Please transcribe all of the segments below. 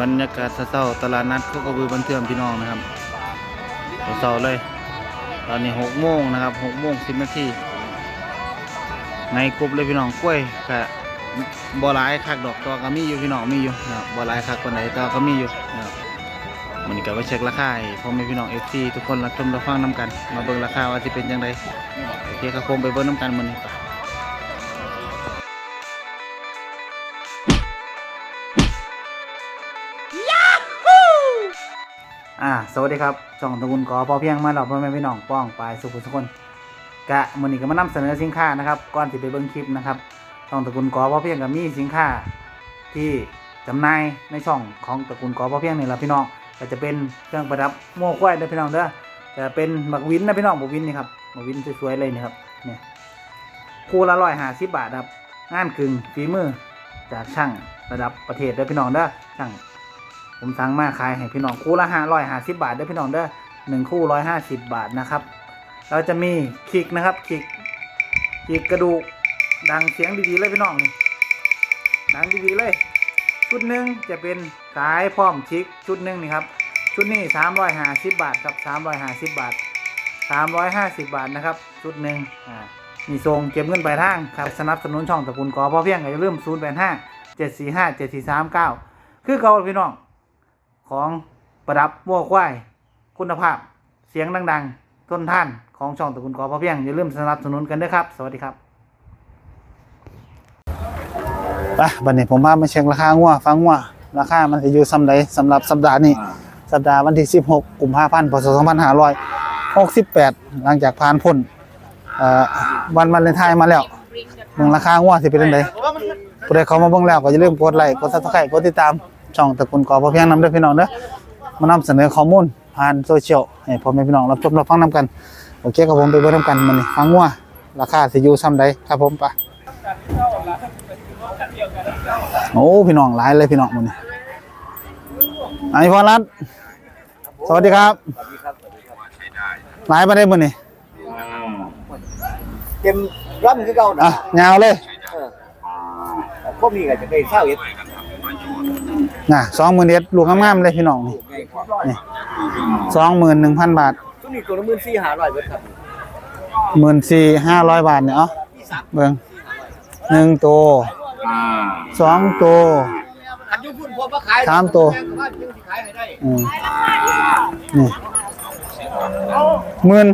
บรรยากาศเศร้าตลาดนัดโคกระบือบันเทื่อมพี่น้องนะครับเศร้าเลย ตอนนี้หกโมงนะครับหกโมงสิบนาทีในกลุ่มเลยพี่น้องกล้วยกะบ่หลายคักดอกตัวก็มีอยู่พี่น้องมีอยู่นะครับบ่หลายคักคนไหนตัวก็มีอยู่นะครับมันก็ไปเช็คราคาให้พ่อแม่พี่น้องเอฟซีทุกคนรับชมรับฟังน้กัน มาเบิ่งราคาว่าจะเป็นยังไงโอเคครับผมไปเบิ่งน้กันมันนี้ไป อ่า สวัสดีครับช่องตะกูลกอพอเพียงมาหลอกพ่อแม่พี่น้องป้องปลายสุขุสุคนกะมือนี้ก็มานำเสนอสินค้านะครับก่อนที่ไปเบิ่งคลิปนะครับช่องตะกูลกอพอเพียงก็มีสินค้า ที่จำหน่ายในช่องของตะกูลกอพอเพียงนี่แหละพี่น้องก็จะเป็นเครื่องประดับโม่ควายเด้อพี่น้องเด้อจะเป็นหมักวินนะพี่น้องหมักวินนี่ครับหมักวินสวยๆเลยนี่ครับเนี่ยคู่ละร้อยห้าสิบบาทครับงานกึ่งฝีมือจากช่างระดับประเทศเด้อพี่น้องเด้อช่าง ผมสั่งมาขายให้พี่น้องคู่ละห้าร้อยห้าสิบบาทเด้อพี่น้องเด้อหนึ่งคู่ร้อยห้าสิบบาทนะครับ เราจะมีคิกนะครับคิกคิกกระดูกดังเสียงดีๆเลยพี่น้องนี่ดังดีๆเลย ชุดหนึ่งจะเป็นสายพร้อมชิกชุดหนึ่งนี่ครับชุดนี้สามร้อยห้าสิบบาทครับสามร้อยห้าสิบบาทสามร้อยห้าสิบบาทนะครับ ชุดหนึ่งอ่ามีทรงเก็บเงินปลายทางครับสนับสนุนช่องตะกูลกอพอเพียงอย่าลืมศูนย์แปดห้าเจ็ดสี่ห้าเจ็ดสี่สามเก้าคือเก่าพี่น้อง ของประดับวัวควาย คุณภาพ เสียงดังๆทนท่านของช่องตะกูลกอพอเพียงอย่าลืมสนับสนุนกันด้วยครับ สวัสดีครับไปบัดนี้ผมพามาเช็คราคางัวฟังงัวราคามันจะอยู่สำใดสำหรับสัปดาห์นี้ สัปดาห์วันที่ 16 กุมภาพันธ์ พศ 2568 หลังจากผ่านพ้นเอ่อวันวาเลนไทน์มาแล้วเบิ่งราคางัวสิเป็นจังไดผู้ใดเข้ามาเบิ่งแล้วก็อย่าลืมกดไลค์กด Subscribe กดติดตาม ช่องตระกูลกอพอเพียงนำด้วยพี่น้องเด้อมานำเสนอข้อมูลผ่านโซเชียลให้พ่อแม่พี่น้องรับชมรับฟังนํกันโอเคครับผมไปเบิ่งนํกันมื้อนี้ฟังงัวราคาสิอยู่ซ้ำใดครับผมไปโอ้พี่น้องหลายเลยพี่น้องมื้อนี้อันนี้พอรัตน์สวัสดีครับหลายมาได้มื้อนี้เต็มร่ำคือเก่าอะนะยาวเลยพวกนี้ก็จะได้เศร้าเอ็ด น่ะ20,000เอ็ดลูกงามๆเลยพี่น้องนี่นี่21,000บาทช่วงนี้ตัวละหมื่นสี่หาร้อยเบิดครับหมื่นสี่ห้าร้อยบาทเนี่ยเอ้าเบิ่งหนึ่งตัวสองตัวคันอยุพุ่นพอมาขายสามตัวแม่ก็ว่าจึงสิขายให้ได้อืมนี่หมื่น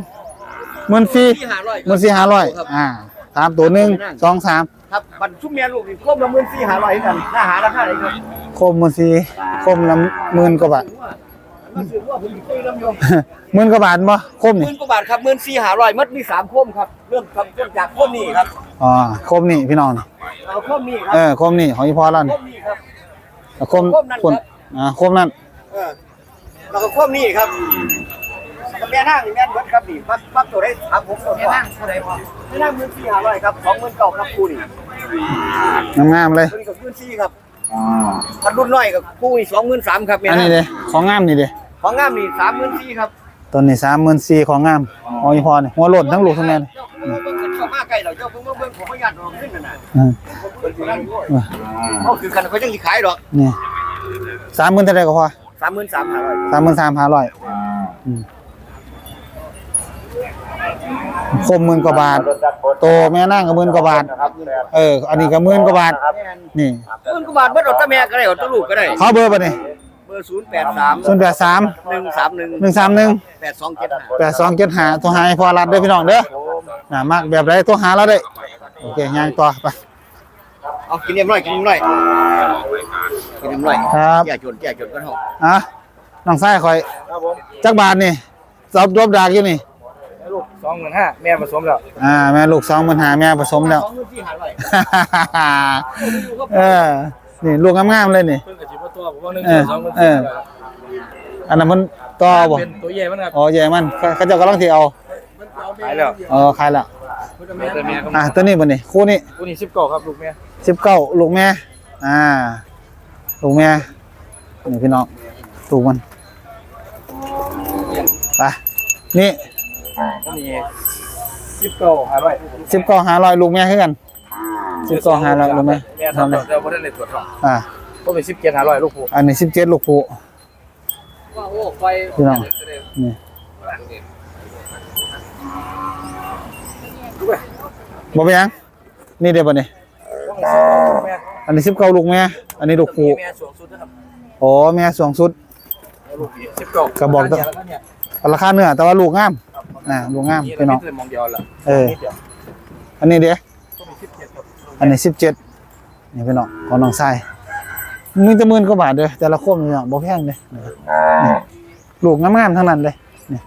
หมื่นสี่สี่หาร้อยหมื่นสี่ห้าร้อยอ่าสามตัวหนึ่งสองสามครับบัตรชุ่มเมียลูกนี่ครบละหมื่นสี่หาร้อยกันหน้าหาราคาไหนครับคมหมื่นสี่คมละหมื่นกว่าบาทมันถือว่าผมคุยน้ำยมหมื่นกว่าบาทบ่คมหนี่มื่นกว่าบาทครับหมื่นสี่หาร้อยมัดมีสามคมครับเริ่มครับเริ่มจากคมนี่ครับอ๋อคมนี่พี่น้องนี่เอาคมนี่ครับเออคมนี่ของอีพอแล้วคนี่มนี่ครับแล้วคมคมนั่นคนครับอ่าคมนั่นเออแล้วก็คมนี่ครับ แม่นางนี่แม่นเบิดครับนี่ปั๊บปั๊บตัวได้ถามผมตัวแม่นางเท่าไหร่พอแม่นางหมื่นสี่หาร้อยครับสองหมื่นเก้าครับคู่นี่งามๆเลยตัวนี้กับพื้นที่ครับพันรุ่นน้อยกับกู้อีกสองหมื่นสามครับแม่อันนี้เด้ของงามนี่เด้ของงามนี่สามหมื่นสี่ครับตัวนี้สามหมื่นสี่ของงามของอีพอนี่หัวโลดทั้งลูกทั้งแม่นี่เจ้าเพิ่งมาเบิ่งกันเข้ามาใกล้เราเจ้าเพิ่งมาเบิ่งของพยานออกขึ้นน่ะนะอืมเพิ่นสินั่งเขาคือกันเขาจังสิขายดอกนี่สามหมื่นเท่าไรก็พอสามหมื่นสามห้าร้อยสามหมื่นสามห้าร้อย คมหมื่นกว่าบาท โตแม่นั่งก็หมื่นกว่าบาท เออ อันนี้ก็หมื่นกว่าบาท นี่ หมื่นกว่าบาทเมื่อดอกตะแม่ก็ได้ดอกตะลูกก็ได้ เขาเบอร์ป่ะนี่เบอร์ศูนย์แปดสามศูนย์แปดสามหนึ่งสามหนึ่งหนึ่งสามหนึ่งแปดสองเจ็ดห้าแปดสองเจ็ดหาตัวหาให้พอรัดเด้อพี่น้องเด้อน่ะมากแบบไรตัวหาแล้วได้อโอเคย่างต่อไป เอากินเรียบร้อยกินเรียบร้อยกินเรียบร้อยครับ แก่จนแก่จนกันเหรออะน้องไส้คอยครับผมจักบาทนี่สอบรบดากอยู่นี่ ลูกสองหมื่นห้าแม่ผสมแล้วอ่าแม่ลูกสองหมื่นหาแม่ผสมแล้วสองหมื่นสี่ห้าร้อยเออนี่ลูกงามๆเลยนี่เพิ่งกับชิบตัวผมว่าหนึ่งเออสองหมื่นเอออันนั้นมันต่อบ่เป็นตัวใหญ่มันครับอ๋อใหญ่มันเขาเขาเจ้ากำลังที่เอาขายแล้วเออขายแล้วตัวเมียครับอะตัวนี้บ่นี่คู่นี้คู่นี้สิบเก้าครับลูกเมียสิบเก้าลูกแม่อ่าลูกแม่นี่พี่น้องลูกมันไปนี่ ก็มีสิบเก้าหาร้อยสิบเก้าหาร้อยลูกแม่คือกันสิบเก้าหาร้อยลูกแม่เมียทำทำเลแล้ยวเดี๋ยวผมได้เลยตรวจสอบอ่าผก็เป็นสิบเจ็ดห้าร้อยลูกผู้อันนี้สิบเจ็ดลูกผู้ว่าโอ้ไฟพี่น้องนี่บ่เป็นหยังนี่เดี๋ยวบ่นี่แม่อันนี้สิบเก้าลูกแม่อันนี้ลูกผู้แม่สวงสุดนะครับโอ้แม่สองสุดลูกสิบเก้ากระบอกตัวเนี่ยราคาเนื้อแต่ว่าลูกงาม อ่าลูกงามนี่พี่น้องเรามองเดียวละเออนิดเดียวอันนี้เด้ก็เป็นสิบเจ็ดครับอันนี้สิบเจ็ดนี่พี่น้องของน้องชายมีแต่หมื่นกว่าบาทเด้อแต่ละโคมนี่เนาะบ่แพงเด้นะครับนี่ลูกงามๆทั้งนั้นเลยนี่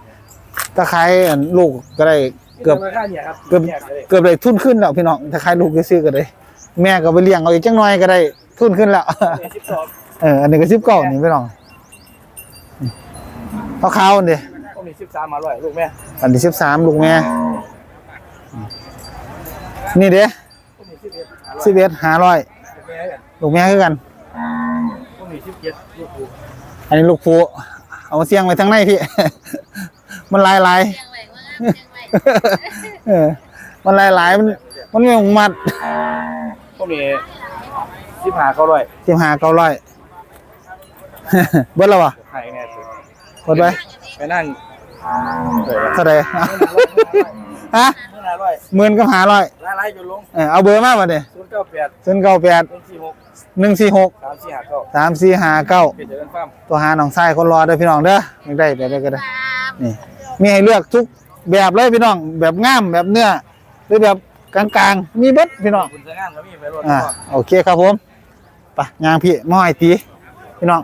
ถ้าขายอันลูกก็ได้เกือบราคาเนี่ยครับเกือบแยกเลยเกือบได้ทุนขึ้นแล้วพี่น้องถ้าขายลูกซื้อๆก็ได้ แม่ก็ไปเลี้ยงเอาอีกจังหน่อยก็ได้ทุนขึ้นแล้วสิบสองเอออันนี้ก็สิบเก้านี่พี่น้องเอาขาวๆอันเด้ก็มี สิบสามห้าร้อยลูกแม่อันที่สิบสามลูกแม่ นี่เด้ก็มีสิบเอ็ดห้าร้อยสิบเอ็ดห้าร้อยลูกแม่กันลูกแม่คือกันก็มีสิบเจ็ดลูกผู้อันนี้ลูกผูเอามาเสียงไว้ทั้งในพี่ มันลายลายเชียงใหม่ว่างั้นเชียงใหม่เออมันลายลายมันมันไม่ของมัดก็มีสิบห้าเก้าร้อยสิบห้าเก้าร้อยเบิดแล้ววะไข่เนี่ยสิเบิดไปไปนั่ง เออเท่าไหร่ ฮะเมื่อไหร่ร้อยหมื่นกับห้าร้อยไล่ไล่จนลงเออเอาเบอร์มาบัดเนี่ยศูนย์เก้าแปดศูนย์เก้าแปดหนึ่งสี่หกหนึ่งสี่หกสามสี่ห้าเก้าสามสี่ห้าเก้าเป็นเจริญฟาร์มตัวหาหนองทรายคนรอเด้อพี่น้องเด้อไม่ได้ไปได้ก็ได้นี่มีให้เลือกทุกแบบเลยพี่น้องแบบง่ามแบบเนื้อหรือแบบกลางๆ มีเบิดพี่น้องคุณสง่ามก็มีไปรถอ่าโอเคครับผมไปยางพี่หม้อไอตีพี่น้อง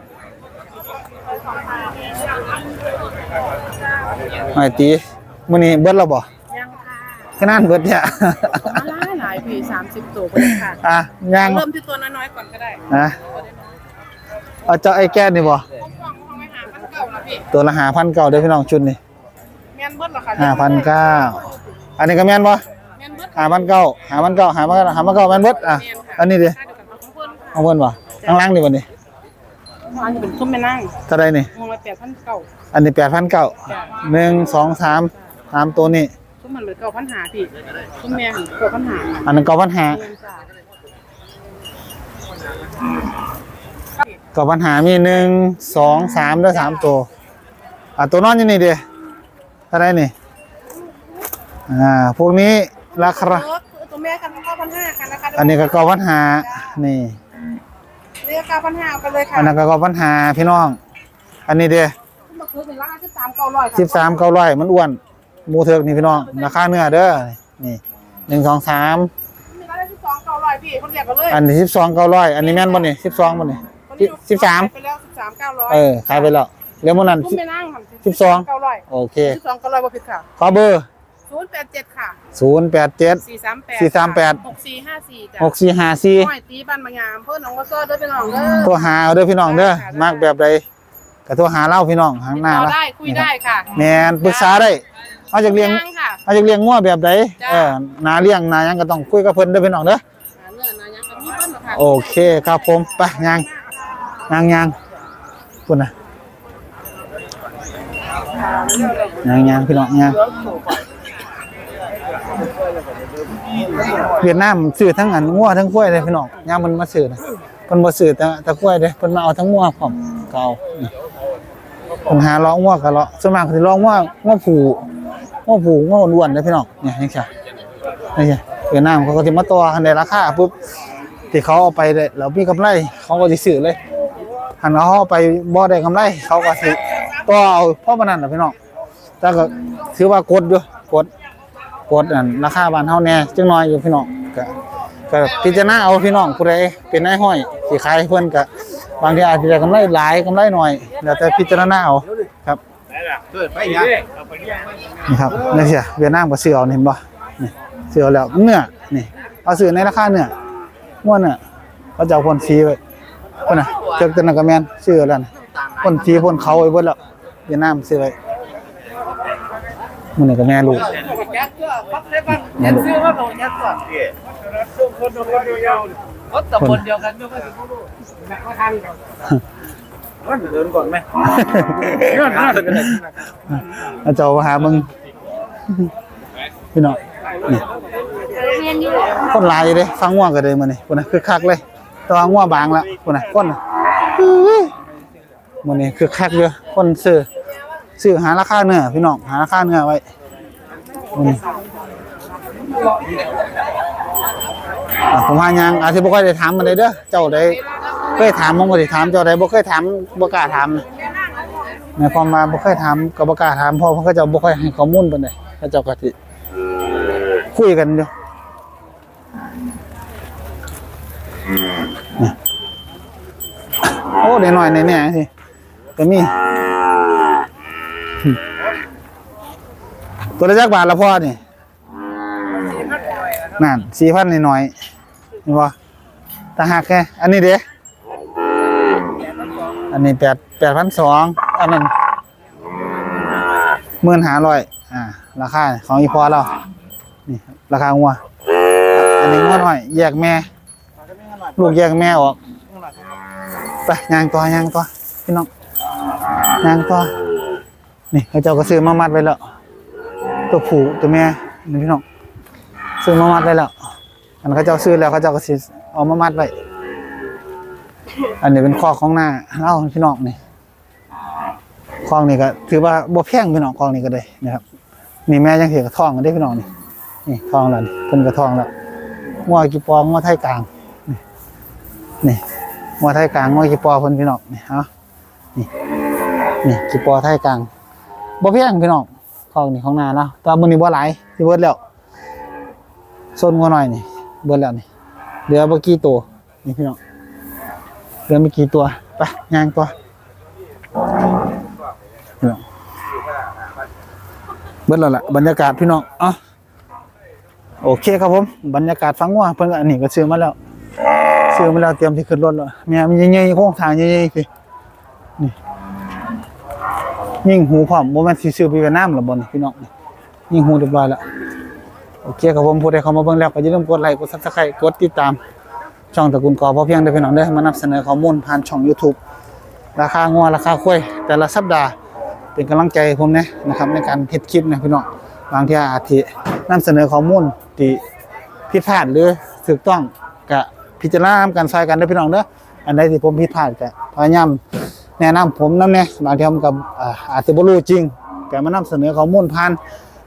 หม้อไอตีมื้อนี้เบิดแล้วบ่ยังค่ะแค่นั้นเบิดเนี่ยมาหลายหลายพี่สามสิบตัวก็ได้ค่ะอะยางเริ่มที่ตัวน้อยๆก่อนก็ได้นะเอาเจ้าไอ้แก้นี่บ่ห้องห้องไม่หาพันเก่านะพี่ตัวละ5,900เด้อพี่น้องชุดนี้แม่นเบิดเหรอคะ5,900อันนี้ก็แม่นบ่แม่นเบิด5,900 5,900 5,900 5,900แม่นเบิดอะอันนี้ดิค่าเดียวกันกับของเพิ่นเอาเพิ่นบ่ข้างล่างนี่บ่นี่อันนี้เป็นซุ้มแม่นั่งเท่าใดนี่มองละแปดพันเก่า อันนี้8,900 1 2 3 3ตัวนี้ซุ้มมันเลยเก่าพันหาพี่ซุ้มแม่หันเก่าพันหาอันนั้น9,500เงินจ้ากับปัญหามีหนึ่งสองสามด้วยสามตัวอะตัวนอนอยู่นี่เดียเท่าไหรนี่อ่าพวกนี้ราคาเออตัวแม่กันเก้าพันห้าค่ะนะคะอันนี้ก็เกาปัญหานี่เรียกเก้าพันห้าเอาไปเลยค่ะอันนั้นก็เกาปัญหาพี่น้อง อันนี้เดียมาคือเป็น ราคาสิบสามเก้าร้อยค่ะสิบสามเก้าร้อยมันอ้วนหมูเถิกนี่พี่น้องราคาเนื้อเด้อนี่หนึ่งสองสามมีราคาสิบสองเก้าร้อยพี่คนเดียวกันเลยอันนี้สิบสองเก้าร้อยอันนี้แม่นบ่นี่สิบสองบ่นี่สิบสามไปแล้วสิบสามเก้าร้อยเออขายไปแล้วเรียกมันนั่นซุ้มแม่นั่งค่ะสิบสองเก้าร้อยโอเคสิบสองเก้าร้อยบ่ผิดค่ะขอเบอร์ศูนย์แปดเจ็ดค่ะศูนย์แปดเจ็ดสี่สามแปดสี่สามแปดหกสี่ห้าสี่จ้ะหกสี่ห้าสี่ห้อยตีบ้านบางยามเพื่อนน้องก็ซ้อด้วยเป็นน้องเด้อตัวหาเอาเด้อพี่น้องเด้อมากแบบใด ก็ตัวหาเล่าพี่น้องหางหน้าต่อละได้คุยได้ค่ะแมนปรึกษาได้เอาจากเลี้ยงย่ค่ะ เอาจากเลี้ยงงัวแบบใดจ้ะ เออนาเลี้ยงนายังก็ต้องคุยกับเพิ่นเด้อพี่น้องเด้อ หาเนื้อนายังกับมีเพิ่นหรอกค่ะ โอเคครับผมไปยางยางยางคุณนะยางยางพี่น้องยางเวียดนามซื้อทั้งอันงัวทั้งกล้วยเลยพี่น้องยามมันมาซื้อนะเพิ่นบ่ซื้อแต่แต่กล้วยเด้เพิ่นมาเอาทั้งงัวพร้อมเก่านี่ ผมหาล้องัวกับล้อส่วนมากคือล้องัวงัวผูงัวผูงัวอ้วนๆเด้พี่น้องเนี่ยนี่ค่ะนี่ค่เวียดนามเขาก็สิมาต่อกันในราคาปุ๊บที่เขาเอาไปได้แล้วมีกำไรเขาก็สิซื้อเลยหันเอาเขาเอไปบ่ได้กำไร เขาก็สิต่อเอาพราะมันนั่นนะพี่น้องแต่ก็ถือว่ากดอยู่กดกดอันราคาบ้านเฮาแน่จังน้อยอยู่พี่น้องก็ก็พิจารณาเอาพี่น้องผู้ใดเป็นนายห้อยสิขายให้เพิ่อนก็ บางทีอาจจะได้กำไรหลายกำไรน้อยแล้วแต่พิจารณาเอาครับเกิดไปนี่ครับนี่เสียเวียดนามก็ซื้อเอาเห็นบ่นี่ซื้อแล้วเนื้อนี่เอาซื้อในราคาเนื้อม่วนเนื้อเขาจะเอาพ่นสีไว้พ่นน่ะเจอกตัวนนก็แม่นซื้อแล้วพ่นสีพ่นเขาไว้เบิดแล้วเวียดนามซื้อไว้มื้อนี้ก็แม่ลูกแก๊สเกลือพัก ว่าโดตะบนเดียวกันไม่ค่อยถึงรู้แม่ก็ทางกันว่าเดินก่อนไหมเดินหน้าเดินเอาเจ้ามาหามึงพี่น้องคนลายเด้ฟังง่วงก็เลยมื้อนี้พุ่นน่ะคึกคักเลยต่ว่าง่วงบางละพุ่นน่ะคนน่ะมันนี่คือคักเยอะคนซื้อซื้อหาราคาเนื้อพี่น้องหาราคาเนื้อไว้มัน อะผมหายังอาจสิบ่ค่อยได้ถามมันเลยเด้อเจ้าได้เคยถามมันบ่ได้ถามเจ้าได้บ่เคยถามบ่กล้าถามนะในความว่าบ่เคยถามก็บ่กล้าถามเพราะเขาเจ้าบ่ค่อยให้ข้อมูลปานใดเขาเจ้าก็สิคุยกันอยู่โอ้เดี๋ยวหน่อยในเนี่ยสิก็มีตัวละจักบาทละพ่อนี่นั่นสี่พันหน่อยๆ นี่บ่ตาหักแค่อันนี้เด้อันนี้แปดแปดพันสองอันนั้นหมื่นห้าร้อยอ่า ราคาของอีพอเรานี่ราคางัวอันนี้งัวหน่อย แยกแม่ ลูกแยกแม่ออกไปยางตัวยางตัวพี่น้องยางตัวนี่เขาเจ้าก็ซื้อมามัดไว้แล้วตัวผูตัวแม่นี่พี่น้องซื้อมามัดไว้แล้ว อันเขาเจ้าซื้อแล้วเขาเจ้าก็ซื้อเอามามัดไว้อันนี้เป็นข้อของหน้าเล่าพี่น้องนี่คองนี่ก็ ถือว่าบ่แพงพี่น้องคองนี่ก็ได้นะครับนี่แม่ยังเสียกระทองกันได้พี่น้องนี่นี่ทองแล้วนี่เพิ่นกระทองแล้วงัวกี่ปองงัวไทยกลางนี่นี่งัวไทยกลางงัวกีปอเพิ่นพี่น้องนี่เฮานี่นี่กีปอไทยกลางบ่เพียงพี่น้องของนี่ของนาแล้วแต่ว่ามื้อนี้บ่หลายสิเบิดแล้วส่วนงัวน้อยนี่ เบิดแล้วนี่เหลือบ่กี่ตัวนี่พี่น้องเหลือไม่กี่ตัวไปย่างตัวพี่น้องเบิดแล้วล่ะบรรยากาศพี่น้องอะโอเคครับผมบรรยากาศฟังงัวเพิ่นอันนี้ก็ซื้อมาแล้วซื้อมาแล้วเตรียมที่ขึ้นรถแล้วแม่มันใหญ่ๆโค้งทางใหญ่ๆสินี่ยิงหูพร้อมบ่แม่นสิซื้อไปเวียดนามหรอบ่นี่พี่น้องนี่งหูเรียบร้อยแล้ว โอเคครับผมผู้ใดเข้ามาเบิ่งแล้วก็อย่าลืมกดไลค์กด Subscribe กดติดตาม ช่องตระกูลกอพอเพียงเด้อพี่น้องเด้มานำเสนอข้อมูลผ่านช่อง YouTube ราคางัวราคาควายแต่ละสัปดาห์เป็นกำลังใจผมนะนะครับในการเฮ็ดคลิปนะพี่น้องบางทีอาจสินำเสนอข้อมูลที่ผิดพลาดหรือถูกต้องกะพิจารณากันซอยกันเด้พี่น้องเด้ออันใดที่ผมผิดพลาดก็พยายามแนะนำผมนำแน่บางทีผมกับอาอาจจะบ่รู้จริงแก็มานำเสนอข้อมูลผ่าน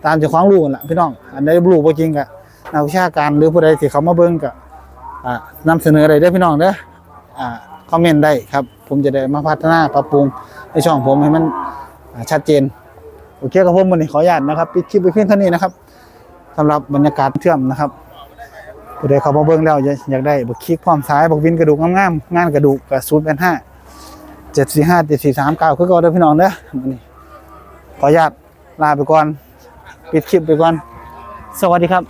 ตามเจ้าของรู้นั่นล่ะพี่น้อง อันใดบ่รู้บ่จริงก็นักวิชาการหรือผู้ใดที่เขามาเบิ่งก็อ่านำเสนออะได้เด้พี่น้องเด้อคอมเมนต์ได้ครับ ผมจะได้มาพัฒนาปรับปรุงในช่องผมให้มันชัดเจนโอเคครับผมวันนี้ขออนุญาตนะครับปิดคลิปไปเพียงเท่านี้นะครับสำหรับบรรยากาศเชื่อมนะครับผู้ใดเขามาเบิ่งแล้วอยากได้บักคลิกพร้อมสายบักวินกระดูกงามๆงานกระดูกกับศูนย์เป็นห้าเจ็ดสี่ห้าเจ็ดสี่สามเก้าคือก็เด้พี่น้องเด้อมื้อนี้ขออนุญาตลาไปก่อน ปิดคลิปไปก่อน สวัสดีครับ